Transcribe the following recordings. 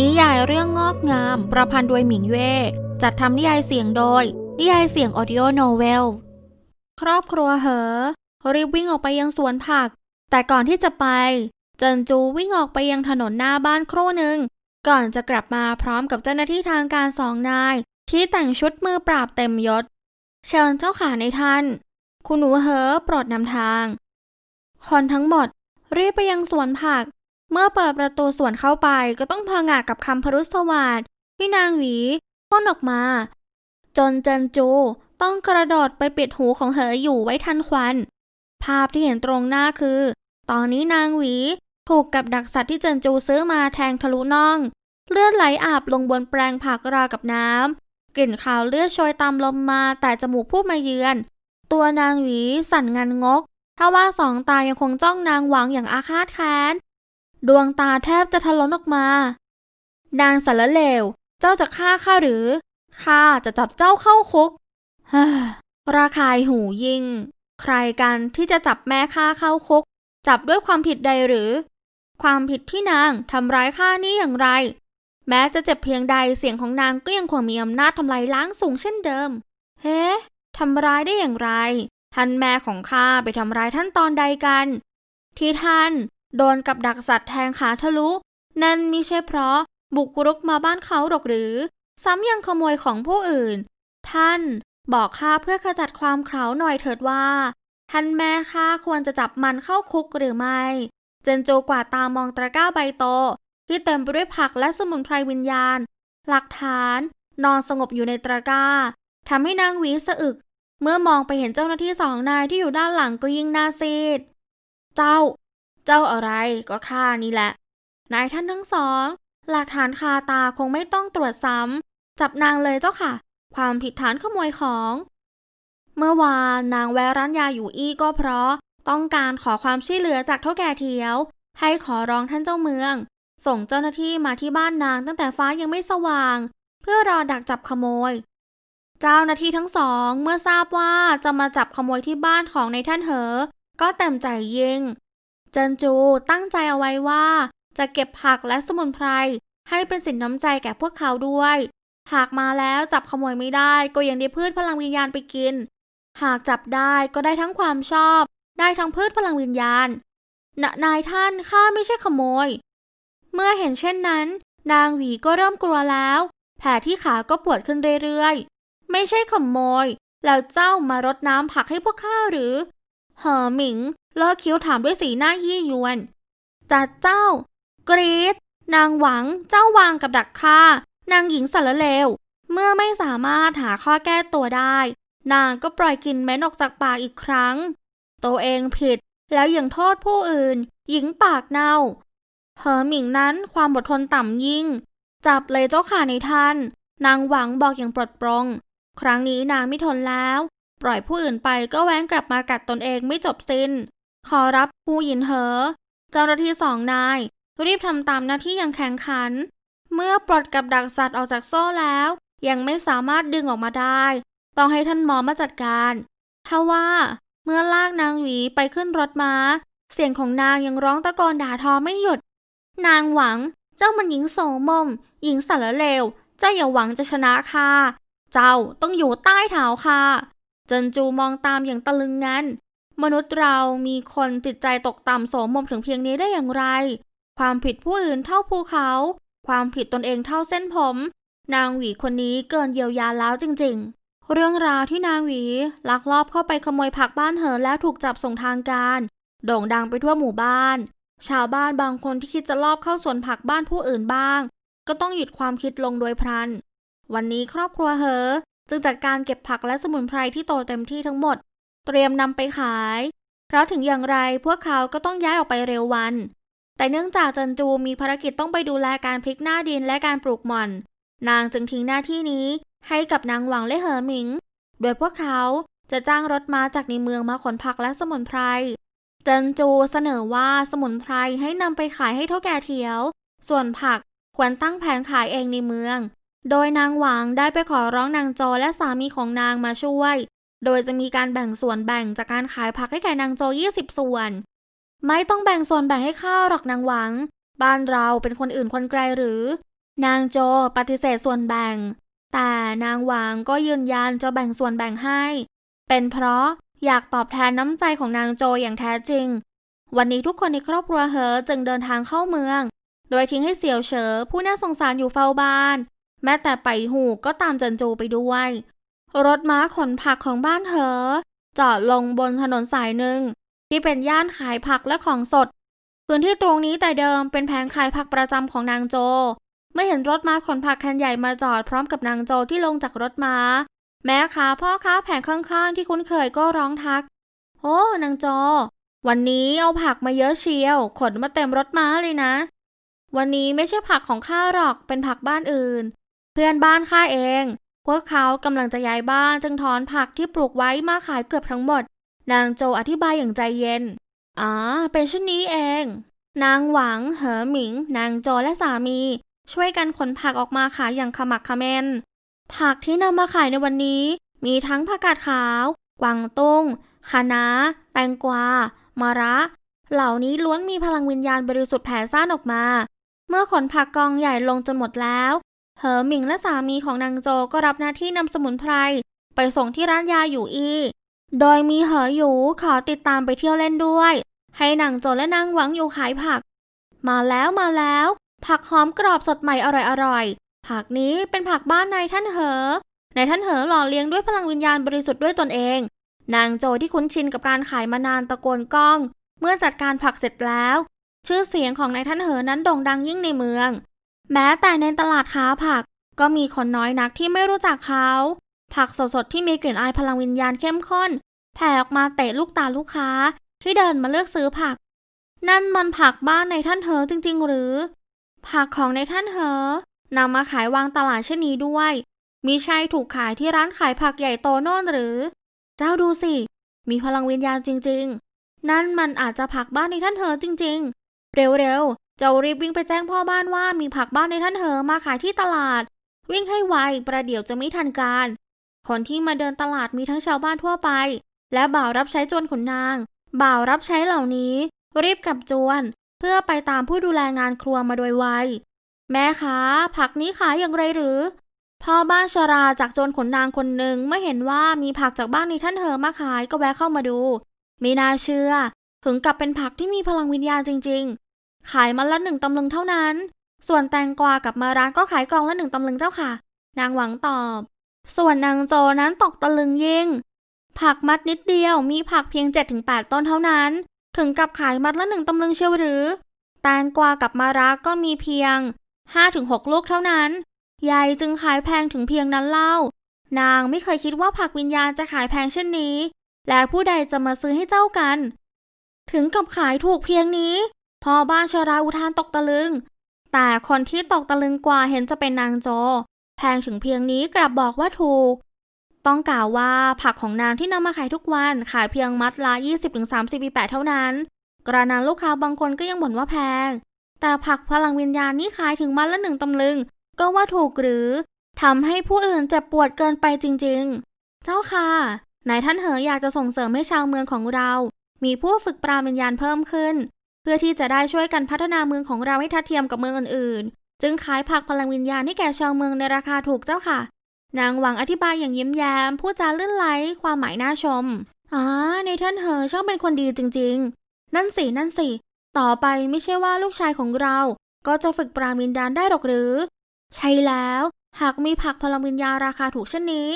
นิยายเรื่องงอกงาม ประพันธ์โดยหมิงเย่จัดทำนิยายเสียงโดย นิยายเสียงออดิโอโนเวล ครอบครัวเหอ รีบวิ่งออกไปยังสวนผัก แต่ก่อนที่จะไป เจินจูวิ่งออกไปยังถนนหน้าบ้านครู่หนึ่ง ก่อนจะกลับมาพร้อมกับเจ้าหน้าที่ทางการสองนาย ที่แต่งชุดมือปราบเต็มยศ เชิญเจ้าขาในท่าน คุณหนูเหอโปรดนำทาง คนทั้งหมดรีบไปยังสวนผัก เมื่อเปิดประตูสวนเข้าไปก็ต้องพางากับคำพรุษสวัสดที่นางหวีพ่นออกมา จนเจนจูต้องกระโดดไปปิดหูของเหออยู่ไว้ทันควัน ภาพที่เห็นตรงหน้าคือ ตอนนี้นางหวีถูกกับดักสัตว์ที่เจนจูซื้อมาแทงทะลุน่อง เลือดไหลอาบลงบนแปลงผักราวกับน้ำ กลิ่นขาวเลือดโชยตามลมมาแต่จมูกผู้มาเยือน ตัวนางหวีสั่นงันงก ถ้าว่าสองตายังคงจ้องนางหวังอย่างอาฆาตแค้น ดวงตาแทบจะทะลนออกมา นางสารเลว เจ้าจะฆ่าข้าหรือ ข้าจะจับเจ้าเข้าคุกฮ่าคายหูยิง ใครกันที่จะจับแม่ข้าเข้าคุก จับด้วยความผิดใดหรือ ความผิดที่นางทำร้ายข้านี่อย่างไร แม้จะเจ็บเพียงใดเสียงของนางก็ยังคงมีอำนาจทำลายล้างสูงเช่นเดิม เฮ้ทำร้ายได้อย่างไร ท่านแม่ของข้าไปทำร้ายท่านตอนใดกัน ที่ท่าน โดนกับดักสัตว์แทงขาทะลุ นั่นมิใช่เพราะบุกรุกมาบ้านเขาหรอกหรือ ซ้ำยังขโมยของผู้อื่น ท่านบอกข้าเพื่อขจัดความเขลาหน่อยเถิดว่า ท่านแม่ข้าควรจะจับมันเข้าคุกหรือไม่ เจนโจกวาดตามองตะกร้าใบโต ที่เต็มไปด้วยผักและสมุนไพรวิญญาณ หลักฐานนอนสงบอยู่ในตะกร้าทำให้นางหวีสะอึก เมื่อมองไปเห็นเจ้าหน้าที่สองนายที่อยู่ด้านหลังก็ยิ่งน่าซีด เจ้า เจ้าอะไรก็ข้านี่แหละ นายท่านทั้งสอง หลักฐานคาตาคงไม่ต้องตรวจซ้ำ จับนางเลยเจ้าค่ะ ความผิดฐานขโมยของ เมื่อวานนางแวร้านยาอยู่อี้ก็เพราะ ต้องการขอความช่วยเหลือจากเท่าแก่เทียว ให้ขอร้องท่านเจ้าเมือง ส่งเจ้าหน้าที่มาที่บ้านนางตั้งแต่ฟ้ายังไม่สว่าง เพื่อรอดักจับขโมย เจ้าหน้าที่ทั้งสองเมื่อทราบว่าจะมาจับขโมยที่บ้านของในายท่านเหอ ก็เต็มใจยิง เจินจูตั้งใจเอาไว้ว่า จะเก็บผักและสมุนไพร ให้เป็นสินน้ำใจแก่พวกเขาด้วย หากมาแล้วจับขโมยไม่ได้ก็ยังได้พืชพลังวิญญาณไปกิน หากจับได้ก็ได้ทั้งความชอบ ได้ทั้งพืชพลังวิญญาณนนายท่านข้าไม่ใช่ขโมย เมื่อเห็นเช่นนั้น นางหวีก็เริ่มกลัวแล้ว แผลที่ขาก็ปวดขึ้นเรื่อยๆ ไม่ใช่ขโมย แล้วเจ้ามารดน้ำผักให้พวกข้าหรือ เหอหมิงเลิกคิ้วถามด้วยสีหน้ายี่ยวนจัดเจ้า กรีดนางหวังเจ้าวางกับดักฆ่านางหญิงสารเลว เมื่อไม่สามารถหาข้อแก้ตัวได้ นางก็ปล่อยกลินเม้นออกจากปากอีกครั้ง ตัวเองผิดแล้วยังโทษผู้อื่น หญิงปากเน่า เหอหมิงนั้นความอดทนต่ำยิ่ง จับเลยเจ้าข่าในท่าน นางหวังบอกอย่างปลดปลงครั้งนี้นางไม่ทนแล้ว ปล่อยผู้อื่นไปก็แว้งกลับมากัดตนเองไม่จบสิ้น ขอรับผู้หญินเหอ เจ้าหน้าที่สองนาย รีบทำตามหน้าที่อย่างแข็งขัน เมื่อปลดกับดักสัตว์ออกจากโซ่แล้ว ยังไม่สามารถดึงออกมาได้ ต้องให้ท่านหมอมาจัดการทว่าเมื่อลากนางหวีไปขึ้นรถม้า เสียงของนางยังร้องตะโกนด่าทอไม่หยุด นางหวังเจ้ามันหญิงโสมม หญิงสารเลว เจ้าอย่าหวังจะชนะค่ะ เจ้าต้องอยู่ใต้เท้าค่ะ เจินจูมองตามอย่างตะลึงงันมนุษย์เรามีคนจิตใจตกต่ำโสมมถึงเพียงนี้ได้อย่างไร ความผิดผู้อื่นเท่าภูเขา ความผิดตนเองเท่าเส้นผม นางหวีคนนี้เกินเยียวยาแล้วจริง ๆ เรื่องราวที่นางหวีลักลอบเข้าไปขโมยผักบ้านเหอแล้วถูกจับส่งทางการ โด่งดังไปทั่วหมู่บ้าน ชาวบ้านบางคนที่คิดจะลอบเข้าสวนผักบ้านผู้อื่นบ้าง ก็ต้องหยุดความคิดลงโดยพลัน วันนี้ครอบครัวเหอ จึงจัดการเก็บผักและสมุนไพรที่โตเต็มที่ทั้งหมด เตรียมนำไปขาย เพราะถึงอย่างไรพวกเขาก็ต้องย้ายออกไปเร็ววัน แต่เนื่องจากจันจูมีภารกิจต้องไปดูแลการพลิกหน้าดินและการปลูกหม่อน นางจึงทิ้งหน้าที่นี้ให้กับนางหวังและเหอหมิง โดยพวกเขาจะจ้างรถม้าจากในเมืองมาขนผักและสมุนไพรจันจูเสนอว่าสมุนไพรให้นำไปขายให้เท่าแก่เถียว ส่วนผักควรตั้งแผงขายเองในเมือง โดยนางหวังได้ไปขอร้องนางโจและสามีของนางมาช่วย โดยจะมีการแบ่งส่วนแบ่งจากการขายผักให้แก่นางโจ 20 ส่วน ไม่ต้องแบ่งส่วนแบ่งให้ข้าหรอกนางหวัง บ้านเราเป็นคนอื่นคนไกลหรือ นางโจปฏิเสธส่วนแบ่ง แต่นางหวางก็ยืนยันจะแบ่งส่วนแบ่งให้ เป็นเพราะอยากตอบแทนน้ำใจของนางโจอย่างแท้จริง วันนี้ทุกคนในครอบครัวเหอจึงเดินทางเข้าเมือง โดยทิ้งให้เสี่ยวเฉอผู้น่าสงสารอยู่เฝ้าบ้าน แม้แต่ไปหูก็ตามจันจูไปด้วย รถม้าขนผักของบ้านเหอจอดลงบนถนนสายหนึ่ง ที่เป็นย่านขายผักและของสด พื้นที่ตรงนี้แต่เดิมเป็นแผงขายผักประจำของนางโจ เมื่อเห็นรถม้าขนผักคันใหญ่มาจอดพร้อมกับนางโจที่ลงจากรถม้า แม่ค้าพ่อค้าแผงข้างๆ ที่คุ้นเคยก็ร้องทักโอ้นางโจวันนี้เอาผักมาเยอะเชียว ขนมาเต็มรถม้าเลยนะ วันนี้ไม่ใช่ผักของข้าหรอกเป็นผักบ้านอื่น เพื่อนบ้านข้าเอง พวกเขากำลังจะย้ายบ้านจึงถอนผักที่ปลูกไว้มาขายเกือบทั้งหมด นางโจอธิบายอย่างใจเย็น อ๋อ เป็นเช่นนี้เอง นางหวัง เหอหมิง นางโจและสามี ช่วยกันขนผักออกมาขายอย่างขมักขม้น ผักที่นำมาขายในวันนี้ มีทั้งผักกาดขาว กวางตุ้งคะน้า แตงกวา มะระ เหล่านี้ล้วนมีพลังวิญญาณบริสุทธิ์แผ่ซ่านออกมา เมื่อขนผักกองใหญ่ลงจนหมดแล้ว เหอหมิงและสามีของนางโจก็รับหน้าที่นำสมุนไพรไปส่งที่ร้านยาอยู่อี โดยมีเหออยู่ขอติดตามไปเที่ยวเล่นด้วย ให้นางโจและนางหวังอยู่ขายผัก มาแล้วมาแล้ว ผักหอมกรอบสดใหม่อร่อยๆผักนี้เป็นผักบ้านนายท่านเหอนายท่านเหอหล่อเลี้ยงด้วยพลังวิญญาณบริสุทธิ์ด้วยตนเอง นางโจที่คุ้นชินกับการขายมานานตะโกนก้อง เมื่อจัดการผักเสร็จแล้ว ชื่อเสียงของนายท่านเหอนั้นโด่งดังยิ่งในเมือง แม้แต่ในตลาดค้าผัก ก็มีคนน้อยนักที่ไม่รู้จักเขา ผักสดๆที่มีกลิ่นอายพลังวิญญาณเข้มข้น แผ่ออกมาเตะลูกตาลูกค้าที่เดินมาเลือกซื้อผัก นั่นมันผักบ้านในท่านเหอจริง ๆ หรือ ผักของในท่านเหอนำมาขายวางตลาดเช่นนี้ด้วยมีใช่ถูกขายที่ร้านขายผักใหญ่โตโน่นหรือ เจ้าดูสิ มีพลังวิญญาณจริง ๆ นั่นมันอาจจะผักบ้านในท่านเหอจริง ๆ เร็วๆ เจ้ารีบวิ่งไปแจ้งพ่อบ้านว่ามีผักบ้านในท่านเหอมาขายที่ตลาด วิ่งให้ไวประเดี๋ยวจะไม่ทันการ คนที่มาเดินตลาดมีทั้งชาวบ้านทั่วไป และบ่าวรับใช้จวนขุนนาง บ่าวรับใช้เหล่านี้ รีบกลับจวน เพื่อไปตามผู้ดูแลงานครัวมาโดยไวแม่คะผักนี้ขายอย่างไรหรือ พ่อบ้านชราจากโจรขนนางคนหนึ่งเมื่อเห็นว่ามีผักจากบ้านในท่านเหอมาขายก็แวะเข้ามาดู ไม่น่าเชื่อ ถึงกับเป็นผักที่มีพลังวิญญาณจริง ขายมันละหนึ่งตำลึงเท่านั้น ส่วนแตงกวากับมะระก็ขายกองละหนึ่งตำลึงเจ้าค่ะ นางหวังตอบ ส่วนนางโจนั้นตกตะลึงยิ่ง ผักมัดนิดเดียวมีผักเพียง7-8ต้นเท่านั้น ถึงกับขายมัดละหนึ่งตำลึงเชียวหรือ แตงกวากับมะระก็มีเพียง 5-6 ลูกเท่านั้น ยายจึงขายแพงถึงเพียงนั้นเล่า นางไม่เคยคิดว่าผักวิญญาณจะขายแพงเช่นนี้ และผู้ใดจะมาซื้อให้เจ้ากัน ถึงกับขายถูกเพียงนี้ พอบ้านชราอุทานตกตะลึง แต่คนที่ตกตะลึงกว่าเห็นจะเป็นนางโจ แพงถึงเพียงนี้กลับบอกว่าถูก ต้องกล่าวว่าผักของนางที่นำมาขายทุกวันขายเพียงมัดละ 20-30ปีแปดเท่านั้น กระนั้นลูกค้าบางคนก็ยังบ่นว่าแพง แต่ผักพลังวิญญาณนี่ขายถึงมัดละหนึ่งตำลึง ก็ว่าถูกหรือทำให้ผู้อื่นเจ็บปวดเกินไปจริง ๆ เจ้าค่ะนายท่านเหออยากจะส่งเสริมให้ชาวเมืองของเรา มีผู้ฝึกปราบวิญญาณเพิ่มขึ้น เพื่อที่จะได้ช่วยกันพัฒนาเมืองของเราให้ทัดเทียมกับเมืองอื่นๆ จึงขายผักพลังวิญญาณให้แก่ชาวเมืองในราคาถูกเจ้าค่ะ นางหวังอธิบายอย่างยิ้มแย้มพูดจาลื่นไหลความหมายน่าชมอ๋อในท่านเหอช่างเป็นคนดีจริง ๆ นั่นสินั่นสิต่อไปไม่ใช่ว่าลูกชายของเรา ก็จะฝึกปราวิญญาณได้หรอกหรือ ใช่แล้ว หากมีผักพลังวิญญาณราคาถูกเช่นนี้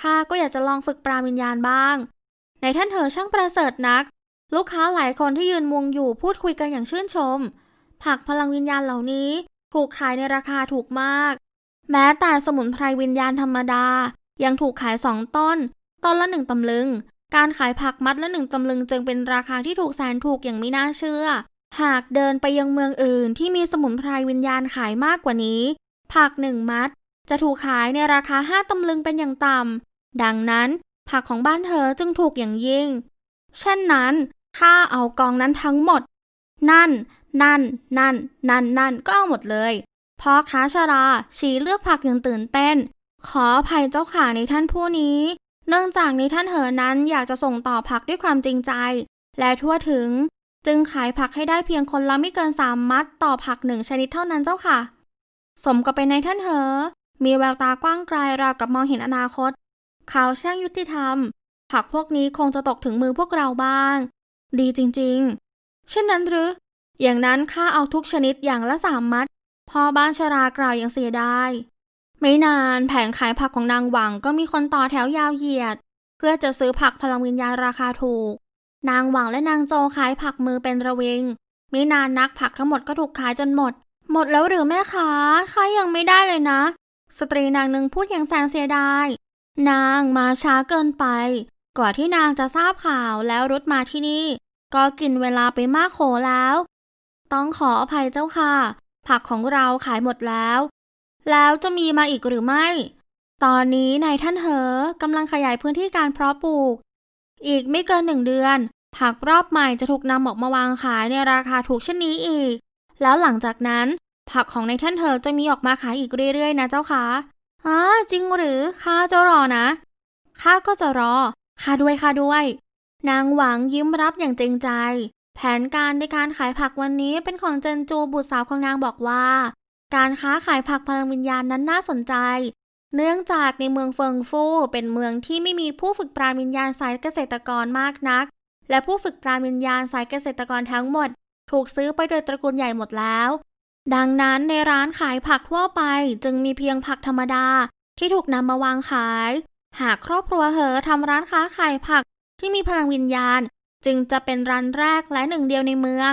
ข้าก็อยากจะลองฝึกปราวิญญาณบ้างในท่านเหอช่างประเสริฐนัก ลูกค้าหลายคนที่ยืนมุงอยู่พูดคุยกันอย่างชื่นชม ผักพลังวิญญาณเหล่านี้ถูกขายในราคาถูกมาก แม้แต่สมุนไพรวิญญาณธรรมดา ยังถูกขายสองต้น ต้นละหนึ่งตำลึง การขายผักมัดละหนึ่งตำลึงจึงเป็นราคาที่ถูกแสนถูกอย่างไม่น่าเชื่อ หากเดินไปยังเมืองอื่นที่มีสมุนไพรวิญญาณขายมากกว่านี้ ผักหนึ่งมัด จะถูกขายในราคาห้าตำลึงเป็นอย่างต่ำดังนั้นผักของบ้านเธอจึงถูกอย่างยิ่ง เช่นนั้น ข้าเอากองนั้นทั้งหมด นั่น นั่น นั่น นั่น นั่น ก็เอาหมดเลย พอค้าชาราชี้เลือกผักอย่างตื่นเต้น ขออภัยเจ้าขาในท่านผู้นี้ เนื่องจากในท่านเหอนั้นอยากจะส่งต่อผักด้วยความจริงใจ และทั่วถึง จึงขายผักให้ได้เพียงคนละไม่เกินสามมัดต่อผักหนึ่งชนิดเท่านั้นเจ้าค่ะ สมกับเป็นในท่านเหอ มีแววตากว้างไกลราวกับมองเห็นอนาคต เขาช่างยุติธรรมผักพวกนี้คงจะตกถึงมือพวกเราบ้าง ดีจริงๆ เช่นนั้นหรือ อย่างนั้นข้าเอาทุกชนิดอย่างละสามมัด พ่อบ้านชรากล่าวอย่างเสียดายไม่นานแผงขายผักของนางหวังก็มีคนต่อแถวยาวเหยียด เพื่อจะซื้อผักพลังวิญญาณราคาถูก นางหวังและนางโจขายผักมือเป็นระเวงไม่นานนักผักทั้งหมดก็ถูกขายจนหมด หมดแล้วหรือแม่ค้าข้ายังไม่ได้เลยนะ สตรีนางหนึ่งพูดอย่างแสนเสียดาย นางมาช้าเกินไปกว่าที่นางจะทราบข่าวแล้วรุดมาที่นี่ ก็กินเวลาไปมากโขแล้ว ต้องขออภัยเจ้าค่ะ ผักของเราขายหมดแล้ว แล้วจะมีมาอีกหรือไม่ ตอนนี้นายท่านเหอกำลังขยายพื้นที่การเพาะปลูก อีกไม่เกินหนึ่งเดือน ผักรอบใหม่จะถูกนำออกมาวางขายในราคาถูกเช่นนี้อีก แล้วหลังจากนั้น ผักของนายท่านเหอจะมีออกมาขายอีกเรื่อยๆ นะเจ้าค่ะฮะจริงหรือข้าจะรอนะข้าก็จะรอข้าด้วยข้าด้วย นางหวังยิ้มรับอย่างจริงใจ แผนการในการขายผักวันนี้เป็นของเจนจูบุตรสาวของนางบอกว่า การค้าขายผักพลังวิญญาณนั้นน่าสนใจ เนื่องจากในเมืองเฟิงฟู่เป็นเมืองที่ไม่มีผู้ฝึกปราวิญญาณสายเกษตรกรมากนัก และผู้ฝึกปราวิญญาณสายเกษตรกรทั้งหมด ถูกซื้อไปโดยตระกูลใหญ่หมดแล้ว ดังนั้นในร้านขายผักทั่วไปจึงมีเพียงผักธรรมดาที่ถูกนำมาวางขาย หากครอบครัวเหอทำร้านค้าขายผัก ที่มีพลังวิญญาณ จึงจะเป็นร้านแรกและหนึ่งเดียวในเมือง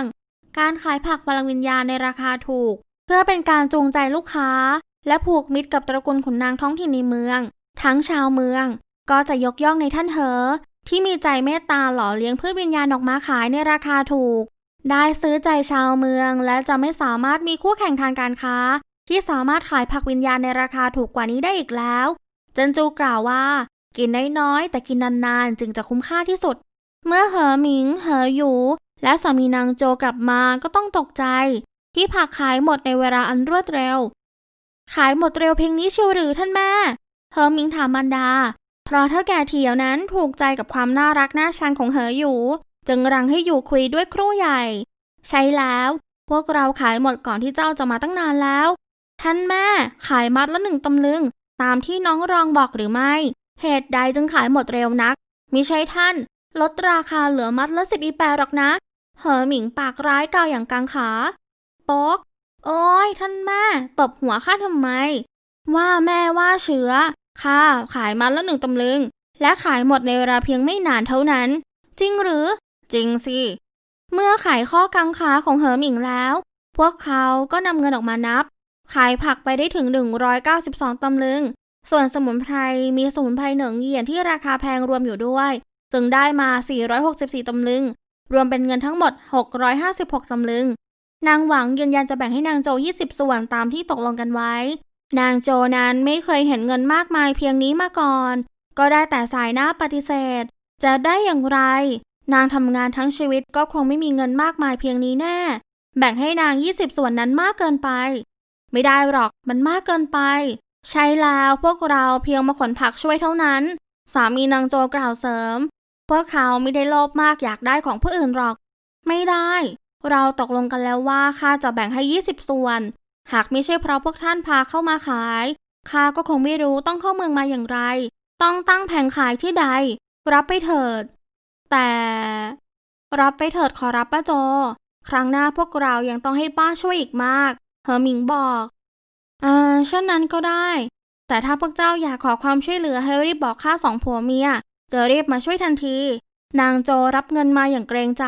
การขายผักพลังวิญญาณในราคาถูก เพื่อเป็นการจูงใจลูกค้า และผูกมิตรกับตระกูลขุนนางท้องถิ่นในเมือง ทั้งชาวเมือง ก็จะยกย่องในท่านเหอที่มีใจเมตตาหล่อเลี้ยงพืชวิญญาณออกมาขายในราคาถูก ได้ซื้อใจชาวเมือง และจะไม่สามารถมีคู่แข่งทางการค้า ที่สามารถขายผักวิญญาณในราคาถูกกว่านี้ได้อีกแล้ว เจันจูกล่าวว่า กินน้อยๆ แต่กินนานๆ จึงจะคุ้มค่าที่สุด เมื่อเหอหมิง เหอหยู และสามีนางโจกลับมาก็ต้องตกใจ ที่ผักขายหมดในเวลาอันรวดเร็ว ขายหมดเร็วเพียงนี้เชียวหรือท่านแม่ เหอหมิงถามมันดา เพราะเท่าแก่เถียวนั้นถูกใจกับความน่ารักน่าชังของเหอหยู จึงรังให้อยู่คุยด้วยครู่ใหญ่ ใช่แล้ว พวกเราขายหมดก่อนที่เจ้าจะมาตั้งนานแล้ว ท่านแม่ขายมัดละหนึ่งตำลึง ตามที่น้องรองบอกหรือไม่ เหตุใดจึงขายหมดเร็วนักมิใช่ท่าน ลดราคาเหลือมัดละสิบอีแปรหรอกนะเหอหมิงปากร้ายกล่าวอย่างกลางขาป๊อกโอ้ยท่านแม่ตบหัวข้าทำไม ว่าแม่ว่าเชื้อข้าขายมัดละหนึ่งตำลึง และขายหมดในเวลาเพียงไม่นานเท่านั้น จริงหรือ จริงสิ เมื่อขายข้อกังขาของเหอหมิงแล้ว พวกเขาก็นำเงินออกมานับ ขายผักไปได้ถึง 192ตำลึง ส่วนสมุนไพรมีสมุนไพรเหนิงเหยียนที่ราคาแพงรวมอยู่ด้วย จึงได้มา 464ตำลึง รวมเป็นเงินทั้งหมด 656ตำลึง นางหวังยืนยันจะแบ่งให้นางโจ 20 ส่วนตามที่ตกลงกันไว้ นางโจนั้นไม่เคยเห็นเงินมากมายเพียงนี้มาก่อน ก็ได้แต่สายหน้าปฏิเสธ จะได้อย่างไร นางทำงานทั้งชีวิตก็คงไม่มีเงินมากมายเพียงนี้แน่ แบ่งให้นาง 20 ส่วนนั้นมากเกินไป ไม่ได้หรอกมันมากเกินไป ใช่แล้วพวกเราเพียงมาขนผักช่วยเท่านั้น สามีนางโจกล่าวเสริม พวกเขาไม่ได้โลภมากอยากได้ของผู้อื่นหรอก ไม่ได้ เราตกลงกันแล้วว่าข้าจะแบ่งให้ 20 ส่วน หากไม่ใช่เพราะพวกท่านพาเข้ามาขายข้าก็คงไม่รู้ต้องเข้าเมืองมาอย่างไร ต้องตั้งแผงขายที่ใด รับไปเถิด แต่ รับไปเถิดขอรับป้าโจ ครั้งหน้าพวกเรายังต้องให้ป้าช่วยอีกมากเหอหมิงบอก อ่าเช่นนั้นก็ได้ แต่ถ้าพวกเจ้าอยากขอความช่วยเหลือให้รีบบอกข้าสองผัวเมีย จะรีบมาช่วยทันที นางโจรับเงินมาอย่างเกรงใจ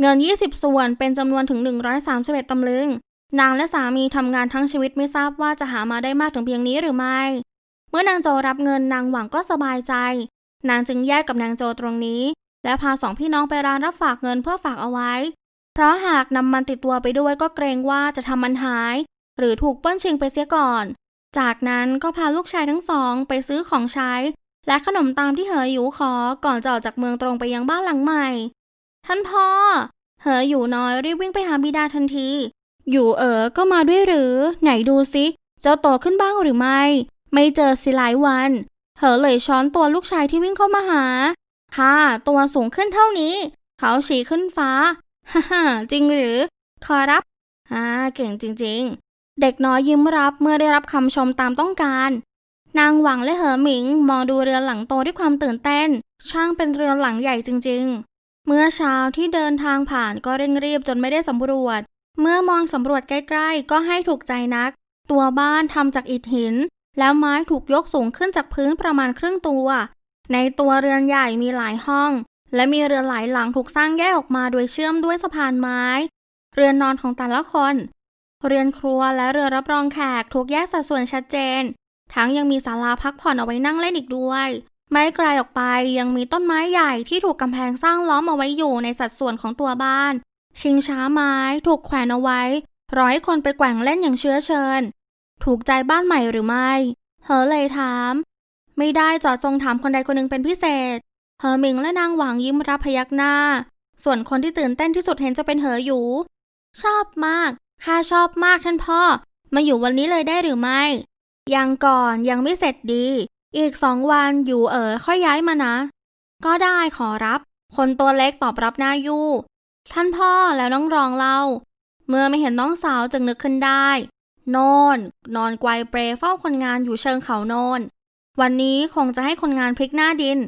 เงิน 20 ส่วนเป็นจำนวนถึง 131ตำลึง นางและสามีทำงานทั้งชีวิตไม่ทราบว่าจะหามาได้มากถึงเพียงนี้หรือไม่ เมื่อนางโจรับเงินนางหวังก็สบายใจ นางจึงแยกกับนางโจตรงนี้ และพาสองพี่น้องไปร้านรับฝากเงินเพื่อฝากเอาไว้ เพราะหากนำมันติดตัวไปด้วยก็เกรงว่าจะทำมันหาย หรือถูกปล้นชิงไปเสียก่อน จากนั้นก็พาลูกชายทั้งสองไปซื้อของใช้ และขนมตามที่เหออยู่ขอก่อนจะออกจากเมืองตรงไปยังบ้านหลังใหม่ ท่านพ่อ เหออยู่น้อยรีบวิ่งไปหาบิดาทันที อยู่เอ๋อก็มาด้วยหรือ ไหนดูสิเจ้าโตขึ้นบ้างหรือไม่ ไม่เจอสิหลายวัน เหอเลยช้อนตัวลูกชายที่วิ่งเข้ามาหาค่ะ ตัวสูงขึ้นเท่านี้ เขาฉี่ขึ้นฟ้าฮ่าฮ่าจริงหรือ ขอรับ อ่า เก่งจริง เด็กน้อยยิ้มรับเมื่อได้รับคำชมตามต้องการ นางหวังและเหอหมิงมองดูเรือหลังโตด้วยความตื่นเต้น ช่างเป็นเรือหลังใหญ่จริง ๆ เมื่อเช้าที่เดินทางผ่านก็เร่งรีบจนไม่ได้สำรวจ เมื่อมองสำรวจใกล้ๆ ก็ให้ถูกใจนัก ตัวบ้านทำจากอิฐหิน แล้วไม้ถูกยกสูงขึ้นจากพื้นประมาณครึ่งตัว ในตัวเรือนใหญ่มีหลายห้อง และมีเรือนหลายหลังถูกสร้างแยกออกมาโดยเชื่อมด้วยสะพานไม้ เรือนนอนของแต่ละคน เรือนครัวและเรือรับรองแขกถูกแยกสัดส่วนชัดเจน ทั้งยังมีศาลาพักผ่อนเอาไว้นั่งเล่นอีกด้วย ไม่ไกลออกไปยังมีต้นไม้ใหญ่ที่ถูกกำแพงสร้างล้อมเอาไว้อยู่ในสัดส่วนของตัวบ้าน ชิงช้าไม้ถูกแขวนเอาไว้ ร้อให้คนไปแกว่งเล่นอย่างเชื้อเชิญ ถูกใจบ้านใหม่หรือไม่เฮอเลยถาม ไม่ได้จาะจงถามคนใดคนหนึ่งเป็นพิเศษเฮอมิงและนางหวางยิ้มรับพยักหน้า ส่วนคนที่ตื่นเต้นที่สุดเห็นจะเป็นเหออยู่ ชอบมาก ข้าชอบมากท่านพ่อ มาอยู่วันนี้เลยได้หรือไม่ ยังก่อนยังไม่เสร็จดี อีกสองวันอยู่เอ๋อค่อยย้ายมานะ ก็ได้ขอรับ คนตัวเล็กตอบรับหน้ายู่ ท่านพ่อแล้วน้องรองเล่า เมื่อไม่เห็นน้องสาวจึงนึกขึ้นได้โนนนอนไกวเปรเฝ้าคนงานอยู่เชิงเขาโนนวันนี้คงจะให้คนงานพลิกหน้าดิน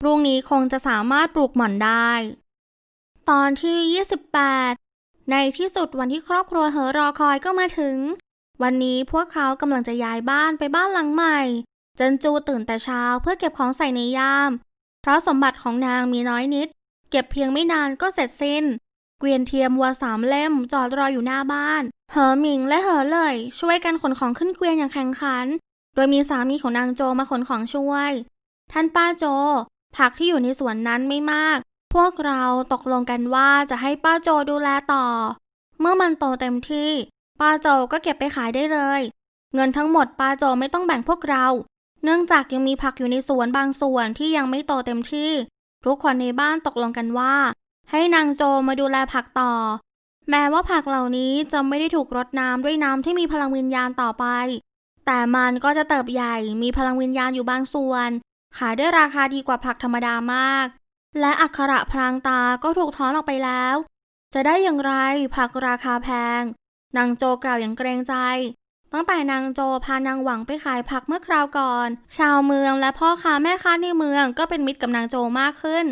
พรุ่งนี้คงจะสามารถปลูกหม่อนได้ ตอนที่ 28 ในที่สุดวันที่ครอบครัวเหอรอคอยก็มาถึง วันนี้พวกเขากำลังจะย้ายบ้านไปบ้านหลังใหม่เจินจูตื่นแต่เช้าเพื่อเก็บของใส่ในยาม เพราะสมบัติของนางมีน้อยนิด เก็บเพียงไม่นานก็เสร็จสิ้น เกวียนเทียมวัวสามเล่มจอดรออยู่หน้าบ้าน เหอหมิงและเหอเลย ช่วยกันขนของขึ้นเกวียนอย่างแข่งขัน โดยมีสามีของนางโจมาขนของช่วย ท่านป้าโจ ผักที่อยู่ในสวนนั้นไม่มาก พวกเราตกลงกันว่าจะให้ป้าโจดูแลต่อ เมื่อมันโตเต็มที่ ป้าโจก็เก็บไปขายได้เลย เงินทั้งหมดป้าโจไม่ต้องแบ่งพวกเรา เนื่องจากยังมีผักอยู่ในสวนบางส่วนที่ยังไม่โตเต็มที่ ทุกคนในบ้านตกลงกันว่า ให้นางโจมาดูแลผักต่อ แม้ว่าผักเหล่านี้จะไม่ได้ถูกรดน้ำด้วยน้ำที่มีพลังวิญญาณต่อไป แต่มันก็จะเติบใหญ่มีพลังวิญญาณอยู่บางส่วน ขายด้วยราคาดีกว่าผักธรรมดามาก และอักขระพรางตาก็ถูกถอนออกไปแล้ว จะได้อย่างไรผักราคาแพง นางโจกล่าวอย่างเกรงใจ ตั้งแต่นางโจพานางหวังไปขายผักเมื่อคราวก่อน ชาวเมืองและพ่อค้าแม่ค้าในเมืองก็เป็นมิตรกับนางโจมากขึ้น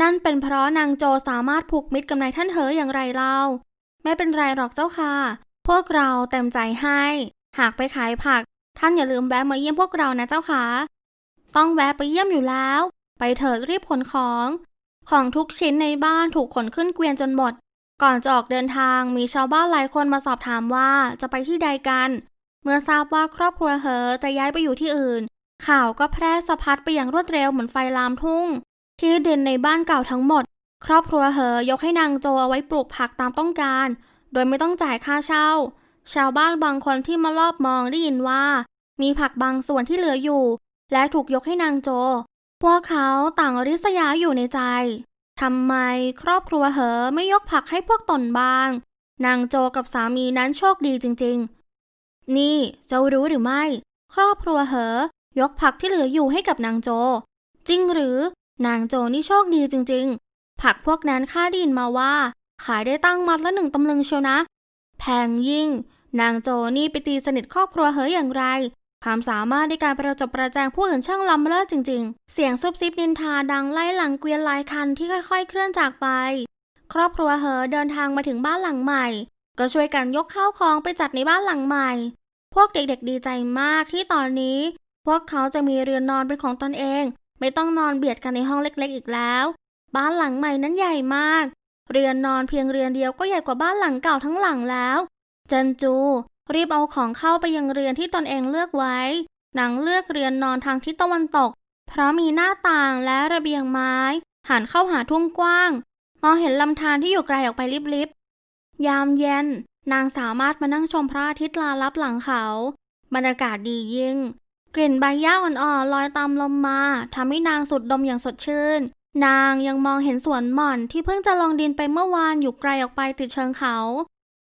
นั่นเป็นเพราะนางโจสามารถผูกมิตรกับนายท่านเหออย่างไรเล่า ไม่เป็นไรหรอกเจ้าค่ะ พวกเราเต็มใจให้ หากไปขายผัก ท่านอย่าลืมแวะมาเยี่ยมพวกเรานะเจ้าค่ะ ต้องแวะไปเยี่ยมอยู่แล้ว ไปเถิดรีบขนของ ของทุกชิ้นในบ้านถูกขนขึ้นเกวียนจนหมด ก่อนจะออกเดินทางมีชาวบ้านหลายคนมาสอบถามว่าจะไปที่ใดกัน เมื่อทราบว่าครอบครัวเหอจะย้ายไปอยู่ที่อื่น ข่าวก็แพร่สะพัดไปอย่างรวดเร็วเหมือนไฟลามทุ่ง ที่ดินในบ้านเก่าทั้งหมด ครอบครัวเหอยกให้นางโจเอาไว้ปลูกผักตามต้องการ โดยไม่ต้องจ่ายค่าเช่า ชาวบ้านบางคนที่มารอบมองได้ยินว่า มีผักบางส่วนที่เหลืออยู่ และถูกยกให้นางโจ พวกเขาต่างริษยาอยู่ในใจ ทำไมครอบครัวเหอไม่ยกผักให้พวกตนบ้าง นางโจกับสามีนั้นโชคดีจริงๆ นี่เจ้ารู้หรือไม่ ครอบครัวเหอยกผักที่เหลืออยู่ให้กับนางโจ จริงหรือนางโจนี่โชคดีจริงๆ ผักพวกนั้นข้าดินมาว่า ขายได้ตั้งมัดละหนึ่งตำลึงเชียวนะ แพงยิ่ง นางโจนี่ไปตีสนิทครอบครัวเหออย่างไร ความสามารถในการประจบประแจงผู้อื่นช่างล้ำเลิศจริง ๆ เสียงซุบซิบนินทาดังไล่หลังเกวียนลายคันที่ค่อยๆ เคลื่อนจากไป ครอบครัวเหอเดินทางมาถึงบ้านหลังใหม่ ก็ช่วยกันยกข้าวของไปจัดในบ้านหลังใหม่ พวกเด็กๆดีใจมากที่ตอนนี้ พวกเขาจะมีเรือนนอนเป็นของตนเอง ไม่ต้องนอนเบียดกันในห้องเล็กๆ อีกแล้ว บ้านหลังใหม่นั้นใหญ่มาก เรือนนอนเพียงเรือนเดียวก็ใหญ่กว่าบ้านหลังเก่าทั้งหลังแล้ว เจนจู รีบเอาของเข้าไปยังเรือนที่ตนเองเลือกไว้นางเลือกเรือนนอนทางทิศตะวันตก เพราะมีหน้าต่างและระเบียงไม้ หันเข้าหาทุ่งกว้าง มองเห็นลำธารที่อยู่ไกลออกไปลิบๆ ยามเย็น นางสามารถมานั่งชมพระอาทิตย์ลาลับหลังเขา บรรยากาศดียิ่ง กลิ่นใบหญ้าอ่อนๆลอยตามลมมาทำให้นางสุดดมอย่างสดชื่น นางยังมองเห็นสวนหม่อนที่เพิ่งจะลงดินไปเมื่อวานอยู่ไกลออกไปติดเชิงเขา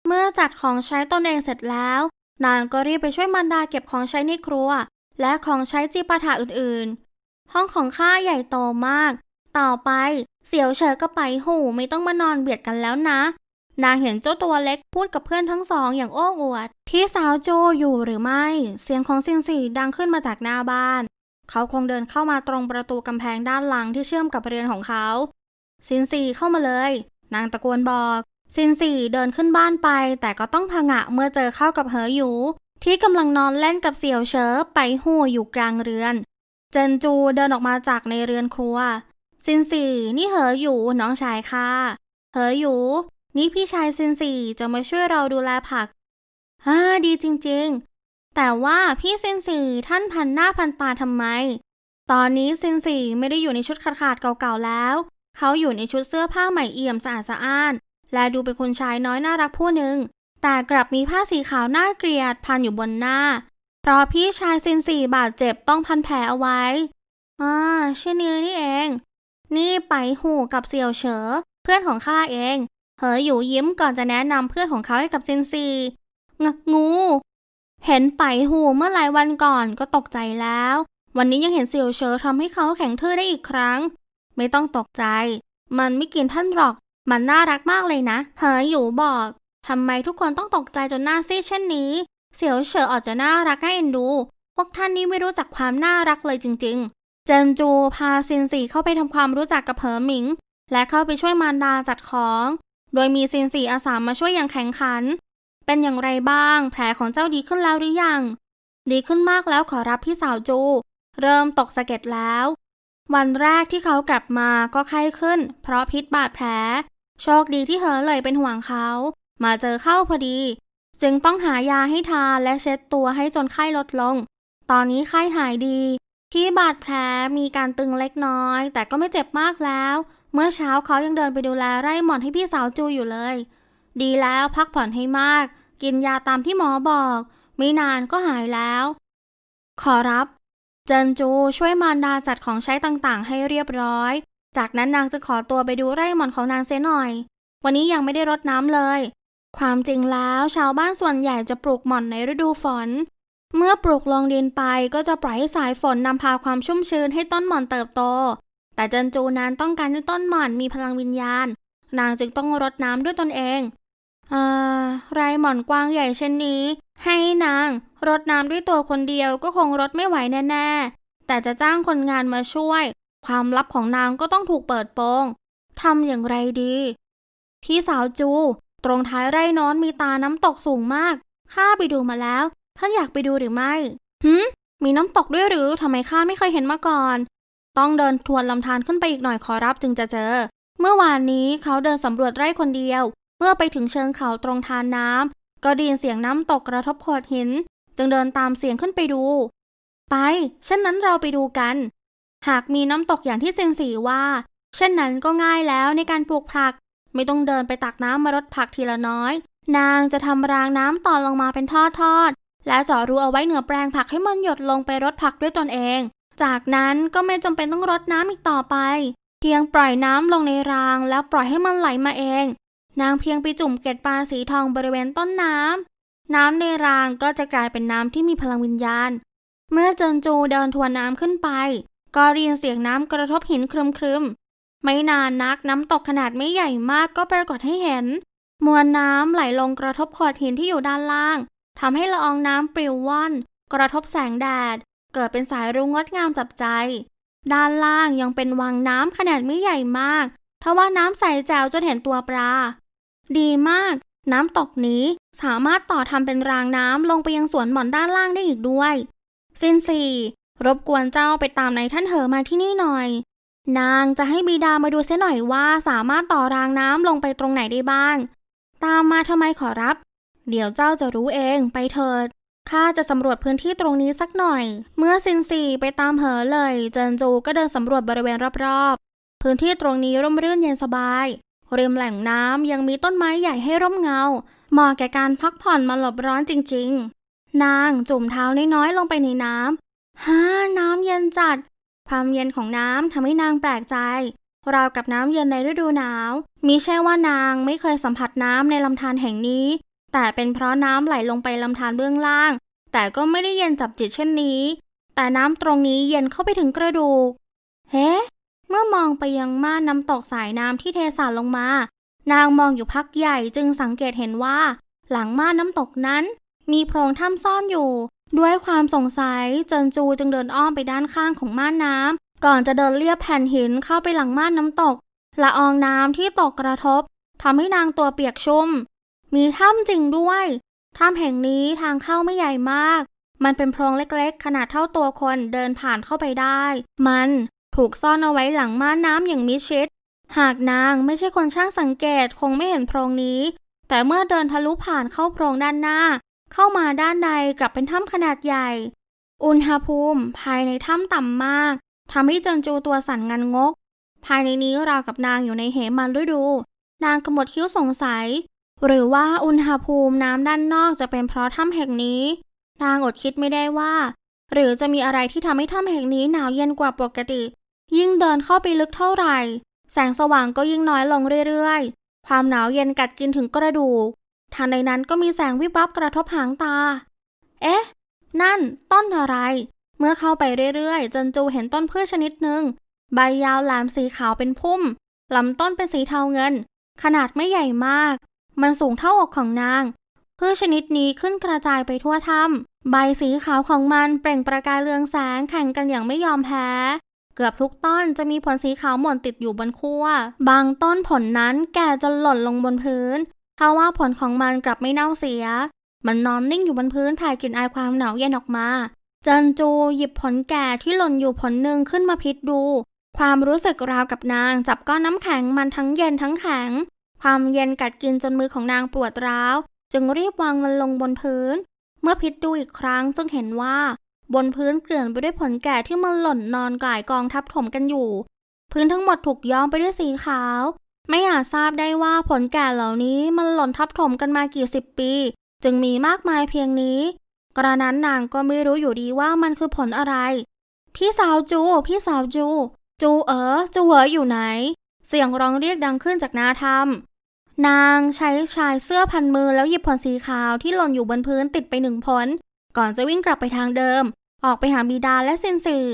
เมื่อจัดของใช้ตนเองเสร็จแล้ว นางก็รีบไปช่วยมันดาเก็บของใช้ในครัว และของใช้จีปาถะอื่นๆ ห้องของข้าใหญ่โตมาก ต่อไปเสี่ยวเฉอก็ไปหูไม่ต้องมานอนเบียดกันแล้วนะ นางเห็นเจ้าตัวเล็กพูดกับเพื่อนทั้งสองอย่างโอ้อวด พี่สาวโจอยู่หรือไม่ เสียงของซินซีดังขึ้นมาจากหน้าบ้าน เขาคงเดินเข้ามาตรงประตูกำแพงด้านหลังที่เชื่อมกับเรือนของเขา ซินซีเข้ามาเลย นางตะโกนบอก ซินซีเดินขึ้นบ้านไป แต่ก็ต้องผงะเมื่อเจอเข้ากับเหออยู่ที่กำลังนอนเล่นกับเสี่ยวเฉอไปหูอยู่กลางเรือน เจนจูเดินออกมาจากในเรือนครัว ซินซีนี่เหออยู่น้องชายค่ะเหออยู่นี่พี่ชายซินซีจะมาช่วยเราดูแลผักฮ่าดีจริงๆ แต่ว่าพี่ซินซีท่านพันหน้าพันตาทำไม ตอนนี้ซินซีไม่ได้อยู่ในชุดขาดๆเก่าๆแล้ว เขาอยู่ในชุดเสื้อผ้าใหม่เอี่ยมสะอาดสะอ้าน และดูเป็นคนชายน้อยน่ารักผู้หนึ่ง แต่กลับมีผ้าสีขาวน่าเกลียดพันอยู่บนหน้า เพราะพี่ชายซินซีบาดเจ็บต้องพันแผลเอาไว้อ่าชื่อนี้นี่เอง นี่ไปหูกับเสี่ยวเฉอ เพื่อนของข้าเอง เหออยู่ยิ้มก่อนจะแนะนำเพื่อนของเขาให้กับซินซีงงู เห็นไปหูเมื่อหลายวันก่อนก็ตกใจแล้ว วันนี้ยังเห็นเสี่ยวเฉอทำให้เขาแข็งทื่อได้อีกครั้ง ไม่ต้องตกใจ มันไม่กินท่านหรอก มันน่ารักมากเลยนะเหออยู่บอกทำไมทุกคนต้องตกใจจนหน้าซีดเช่นนี้ เสี่ยวเฉออาจจะน่ารักน่าเอ็นดู พวกท่านนี่ไม่รู้จักความน่ารักเลยจริง ๆ เจนจูพาซินซีเข้าไปทำความรู้จักกับเหอหมิง และเข้าไปช่วยมารดาจัดของ โดยมีซินซีอาสามาช่วยอย่างแข็งขัน เป็นอย่างไรบ้าง แผลของเจ้าดีขึ้นแล้วหรือยัง ดีขึ้นมากแล้วขอรับพี่สาวจู เริ่มตกสะเก็ดแล้ว วันแรกที่เขากลับมาก็ไข้ขึ้น เพราะพิษบาดแผล โชคดีที่เหอเลยเป็นห่วงเขา มาเจอเข้าพอดี จึงต้องหายาให้ทานและเช็ดตัวให้จนไข้ลดลง ตอนนี้ไข้หายดี ที่บาดแผลมีการตึงเล็กน้อย แต่ก็ไม่เจ็บมากแล้ว เมื่อเช้าเขายังเดินไปดูแลไร่หมอนให้พี่สาวจูอยู่เลย ดีแล้วพักผ่อนให้มาก กินยาตามที่หมอบอก ไม่นานก็หายแล้ว ขอรับ เจินจูช่วยมารดาจัดของใช้ต่างๆ ให้เรียบร้อย จากนั้นนางจะขอตัวไปดูไร่หมอนของนางเสียหน่อย วันนี้ยังไม่ได้รดน้ำเลย ความจริงแล้วชาวบ้านส่วนใหญ่จะปลูกหม่อนในฤดูฝน เมื่อปลูกลงดินไปก็จะปล่อยให้สายฝนนำพาความชุ่มชื้นให้ต้นหม่อนเติบโต แต่เจินจูนั้นต้องการให้ต้นหม่อนมีพลังวิญญาณ นางจึงต้องรดน้ำด้วยตนเองอ่าไรหม่อนกว้างใหญ่เช่นนี้ ให้นางรดน้ำด้วยตัวคนเดียวก็คงรดไม่ไหวแน่ๆแต่จะจ้างคนงานมาช่วย ความลับของนางก็ต้องถูกเปิดโปงทำอย่างไรดี พี่สาวจู ตรงท้ายไร่น้นมีตาน้ำตกสูงมาก ข้าไปดูมาแล้ว ท่านอยากไปดูหรือไม่หืมมีน้ำตกด้วยหรือทำไมข้าไม่เคยเห็นมาก่อน ต้องเดินทวนลำธารขึ้นไปอีกหน่อยขอรับจึงจะเจอ เมื่อวานนี้เขาเดินสำรวจไร่คนเดียว เมื่อไปถึงเชิงเขาตรงทานน้ำก็ได้ยินเสียงน้ำตกกระทบโขดหิน จึงเดินตามเสียงขึ้นไปดู ไปเช่นนั้นเราไปดูกัน หากมีน้ำตกอย่างที่เซนสีว่า เช่นนั้นก็ง่ายแล้วในการปลูกผัก ไม่ต้องเดินไปตักน้ำมารดผักทีละน้อย นางจะทำรางน้ำต่อลงมาเป็นทอดๆและเจาะรูเอาไว้เหนือแปลงผักให้มันหยดลงไปรดผักด้วยตนเอง จากนั้นก็ไม่จำเป็นต้องรดน้ำอีกต่อไป เพียงปล่อยน้ำลงในรางแล้วปล่อยให้มันไหลมาเอง นางเพียงไปจุ่มเกล็ดปลาสีทองบริเวณต้นน้ำน้ำในรางก็จะกลายเป็นน้ำที่มีพลังวิญญาณ เมื่อเจินจูเดินทวนน้ำขึ้นไป ก็ได้ยินเสียงน้ำกระทบหินครึมๆไม่นานนักน้ำตกขนาดไม่ใหญ่มากก็ปรากฏให้เห็น มวลน้ำไหลลงกระทบโขดหินที่อยู่ด้านล่างทำให้ละอองน้ำปลิวว่อน กระทบแสงแดด เกิดเป็นสายรุ้งงดงามจับใจ ด้านล่างยังเป็นวังน้ำขนาดไม่ใหญ่มากทว่าน้ำใสแจ๋วจนเห็นตัวปลา ดีมาก น้ำตกนี้สามารถต่อทำเป็นรางน้ำลงไปยังสวนหม่อนด้านล่างได้อีกด้วย สินสี่ รบกวนเจ้าไปตามนายท่านเหอมาที่นี่หน่อย นางจะให้บิดามาดูเสียหน่อยว่าสามารถต่อรางน้ำลงไปตรงไหนได้บ้าง ตามมาทำไมขอรับ เดี๋ยวเจ้าจะรู้เองไปเถิดข้าจะสำรวจพื้นที่ตรงนี้สักหน่อย เมื่อซินซีไปตามเหอเลย เจินจูก็เดินสำรวจบริเวณรอบๆ พื้นที่ตรงนี้ร่มรื่นเย็นสบาย ริมแหล่งน้ำยังมีต้นไม้ใหญ่ให้ร่มเงา เหมาะแก่การพักผ่อนมาหลบร้อนจริงๆ นางจุ่มเท้าน้อยๆลงไปในน้ำ ฮ่าน้ำเย็นจัด ความเย็นของน้ำทำให้นางแปลกใจ ราวกับน้ำเย็นในฤดูหนาว มิใช่ว่านางไม่เคยสัมผัสน้ำในลำธารแห่งนี้ แต่เป็นเพราะน้ำไหลลงไปลำธารเบื้องล่าง แต่ก็ไม่ได้เย็นจับจิตเช่นนี้ แต่น้ำตรงนี้เย็นเข้าไปถึงกระดูก เฮ้ เมื่อมองไปยังม่านน้ำตกสายน้ำที่เทสาดลงมา นางมองอยู่พักใหญ่จึงสังเกตเห็นว่า หลังม่านน้ำตกนั้น มีโพรงถ้ำซ่อนอยู่ ด้วยความสงสัยเจินจูจึงเดินอ้อมไปด้านข้างของม่านน้ำ ก่อนจะเดินเลียบแผ่นหินเข้าไปหลังม่านน้ำตกละอองน้ำที่ตกกระทบทำให้นางตัวเปียกชุ่ม มีถ้ำจริงด้วย ถ้ำแห่งนี้ทางเข้าไม่ใหญ่มาก มันเป็นโพรงเล็กๆ ขนาดเท่าตัวคนเดินผ่านเข้าไปได้ มันถูกซ่อนเอาไว้หลังม่านน้ำอย่างมิดชิด หากนางไม่ใช่คนช่างสังเกตคงไม่เห็นโพรงนี้ แต่เมื่อเดินทะลุผ่านเข้าโพรงด้านหน้า เข้ามาด้านในกลับเป็นถ้ำขนาดใหญ่ อุณหภูมิ ภายในถ้ำต่ำมากทำให้เจินจูตัวสั่นงันงก ภายในนี้ราวกับนางอยู่ในเหมันฤดู นางกำหนดคิ้วสงสัย หรือว่าอุณหภูมิน้ำด้านนอกจะเป็นเพราะถ้ำแห่งนี้ นางอดคิดไม่ได้ว่า หรือจะมีอะไรที่ทำให้ถ้ำแห่งนี้หนาวเย็นกว่าปกติ ยิ่งเดินเข้าไปลึกเท่าไหร่ แสงสว่างก็ยิ่งน้อยลงเรื่อยๆ ความหนาวเย็นกัดกินถึงกระดูก ทันใดนั้นก็มีแสงวิบวับกระทบหางตา เอ๊ะ นั่น ต้นอะไร เมื่อเข้าไปเรื่อยๆ จนจูเห็นต้นพืชชนิดหนึ่ง ใบยาวแหลมสีขาวเป็นพุ่ม ลำต้นเป็นสีเทาเงิน ขนาดไม่ใหญ่มาก มันสูงเท่าอกของนาง พืชชนิดนี้ขึ้นกระจายไปทั่วถ้ำใบสีขาวของมันเปล่งประกายเรืองแสงแข่งกันอย่างไม่ยอมแพ้เกือบทุกต้นจะมีผลสีขาวหม่นติดอยู่บนขั้ว บางต้นผลนั้นแก่จนหล่นลงบนพื้น ทว่าผลของมันกลับไม่เน่าเสีย มันนอนนิ่งอยู่บนพื้นแผ่กลิ่นอายความหนาวเย็นออกมา จันจูหยิบผลแก่ที่หล่นอยู่ผลหนึ่งขึ้นมาพิจดู ความรู้สึกราวกับนางจับก้อนน้ำแข็งมันทั้งเย็นทั้งแข็ง ความเย็นกัดกินจนมือของนางปวดร้าว จึงรีบวางมันลงบนพื้น เมื่อพิจดูอีกครั้งจึงเห็นว่า บนพื้นเกลื่อนไปด้วยผลแก่ที่มันหล่นนอนก่ายกองทับถมกันอยู่ พื้นทั้งหมดถูกย้อมไปด้วยสีขาว ไม่อาจทราบได้ว่าผลแก่เหล่านี้มันหล่นทับถมกันมากี่สิบปี จึงมีมากมายเพียงนี้ กระนั้นนางก็ไม่รู้อยู่ดีว่ามันคือผลอะไร พี่สาวจู พี่สาวจู จูเอ๋อจูเหวออยู่ไหน เสียงร้องเรียกดังขึ้นจากน้าถ้ำนางใช้ชายเสื้อพันมือแล้วหยิบผลสีขาวที่หล่นอยู่บนพื้นติดไปหนึ่งผล ก่อนจะวิ่งกลับไปทางเดิม ออกไปหาบิดาและซินซือ